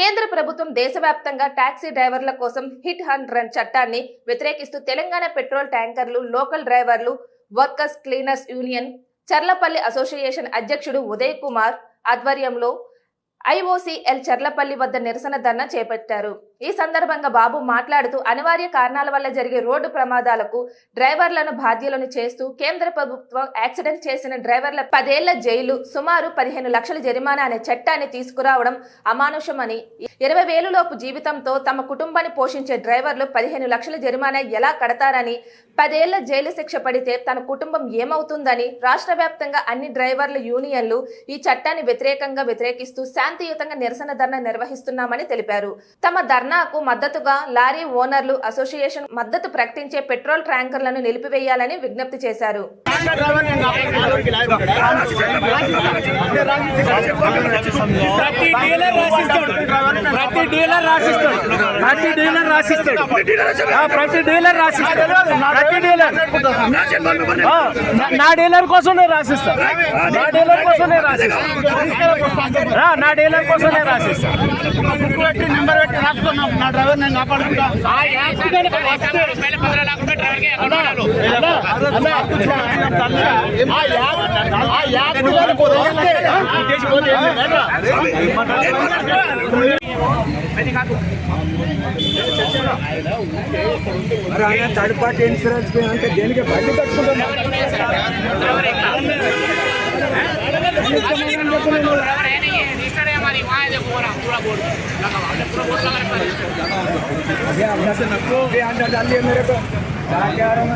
కేంద్ర ప్రభుత్వం దేశవ్యాప్తంగా టాక్సీ డ్రైవర్ల కోసం హిట్ అండ్ రన్ చట్టాన్ని వ్యతిరేకిస్తూ తెలంగాణ పెట్రోల్ ట్యాంకర్లు లోకల్ డ్రైవర్లు workers cleaners union Cherlapalli association అధ్యక్షుడు ఉదయ్ కుమార్ ఆధ్వర్యంలో ఐఓసీఎల్ చర్లపల్లి వద్ద నిరసన ధర్నా చేపట్టారు. ఈ సందర్భంగా బాబు మాట్లాడుతూ అనివార్య కారణాల వల్ల జరిగే రోడ్డు ప్రమాదాలకు డ్రైవర్లను బాధ్యులను చేస్తూ కేంద్ర ప్రభుత్వం యాక్సిడెంట్ చేసిన డ్రైవర్ల పదేళ్ళ జైలు సుమారు పదిహేను లక్షల జరిమానా అనే చట్టాన్ని తీసుకురావడం అమానుషమని ఇరవై వేలులోపు జీవితంతో తమ కుటుంబాన్ని పోషించే డ్రైవర్లు పదిహేను లక్షల జరిమానా ఎలా కడతారని పదేళ్ళ జైలు శిక్ష పడితే తన కుటుంబం ఏమవుతుందని రాష్ట్ర వ్యాప్తంగా అన్ని డ్రైవర్ల యూనియన్లు ఈ చట్టాన్ని వ్యతిరేకంగా వ్యతిరేకిస్తూ శాంతియుతంగా నిరసన ధర్నా నిర్వహిస్తున్నామని తెలిపారు. తమ ధర్నాకు మద్దతుగా లారీ ఓనర్లు అసోసియేషన్ మద్దతు ప్రకటించే పెట్రోల్ ట్యాంకర్లను నిలిపివేయాలని విజ్ఞప్తి చేశారు. ప్రతి డీలర్ రాసిస్తాడు. ప్రతి డీలర్ రాసిస్తాడు. ప్రతి డీలర్ రాసిస్తాడు ప్రతి డీలర్ రాసిస్తాడు ప్రతి డీలర్ నా- డీలర్ కోసం నేను రాసిస్తా నా డీలర్ కోసం నేను రాసిస్తా నా డీలర్ కోసం నేను రాసిస్తా నెంబర్ పెట్టి రాసుకున్నాం నా డ్రైవర్ నేను కాపాడుకుంటా ఆ యాక్సిడెంట్ వస్తే అన్నా, అన్నా, అన్నా, ఆ యాక్- ఆ యాక్సిడెంట్ వస్తే మరి ఆయన థర్డ్ పార్టీ ఇన్సూరెన్స్ అంటే దేనికి బండి కట్టుకుంటున్నా अभी हमने से नको भी अंदर डाल दिया मेरे को क्या क्या रहा मैं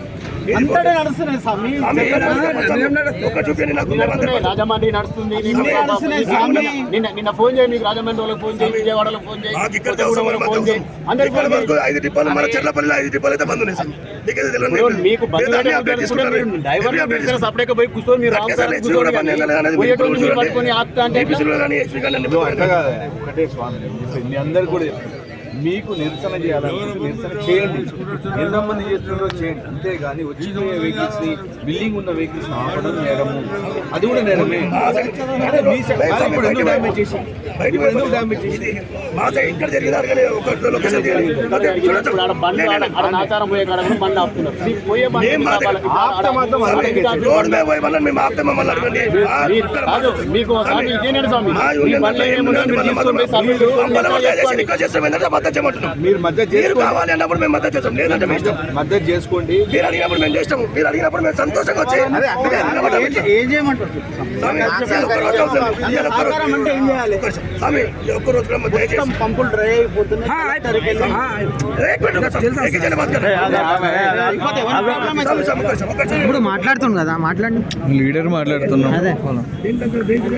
సార్ మీకైతే తెలియదు ఇప్పుడు మీకు బంద్ మీరు దాన్ని పెట్టే అప్డేట్ తెలుసుకుంటే చేసుకుంటారు. మీరు డ్రైవర్ మీరు అప్డేట్ చేసుకుంటారు. సపరేట్గా పోయి కూర్చొని మీరు. పట్టుకొని ఆపుతా అంటే ఒకటే స్వామి. మీ అందరు కూడా. మీకు నిరసన చేయాలనుకుంటే నిరసన చేయండి. ఎంతమంది చేస్తున్నారో చేయండి. అంతేగాని వచ్చిపోయే వెహికల్స్ని బిల్డింగ్ ఉన్న వెహికల్స్ని ఆపడం నేరము. అది కూడా నేరమే. అంటే మీ సైడ్- కాదు, ఇప్పుడు ఎందుకు డ్యామేజ్ చేసి ఇప్పుడు ఎందుకు డ్యామేజ్ చేయాలి మీకు మద్దతు చేయమంటున్నాం. మీరు మద్దతు మీరు కావాలి అన్నప్పుడు మేము మద్దతు చేస్తాం. లేదంటే మేము ఇష్టం. మద్దతు చేసుకోండి. మీరు అడిగినప్పుడు మేము చేస్తాము. మీరు అడిగినప్పుడు మేము సంతోషంగా వచ్చి ఏం చేయమంటారు? స్వామి ఒక్క రోజు కూడా దయచేసి పంపులు డ్రై అయిపోతున్నాయి. ఇప్పుడు మాట్లాడుతున్నాం కదా మాట్లాడి లీడర్ మాట్లాడుతున్నాం.